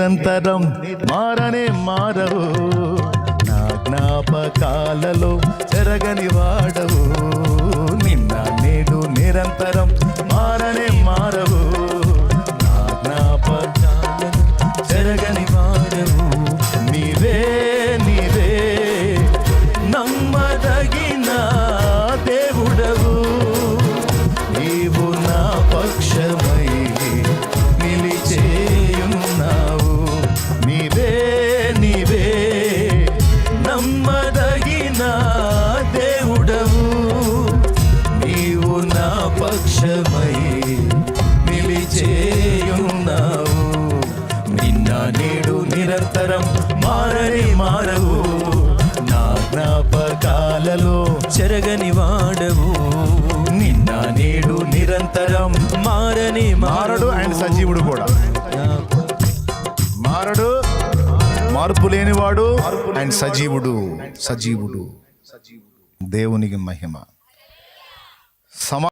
నిరంతరం మారనే మారవు. నా జ్ఞాపకాలలో జరగని వాడ నా దేవుడవు. నీవు నా పక్షమై నిలిచేయున్నావు. నిన్న నేడు నిరంతరం మారని మారవు. నా జ్ఞాపకాలలో చెరగని వాడవు. నిన్న నేడు నిరంతరం మారని మారడు అండ్ సజీవుడు కూడా. మార్పు లేనివాడు అండ్ సజీవుడు సజీవుడు. దేవునికి మహిమ. సమా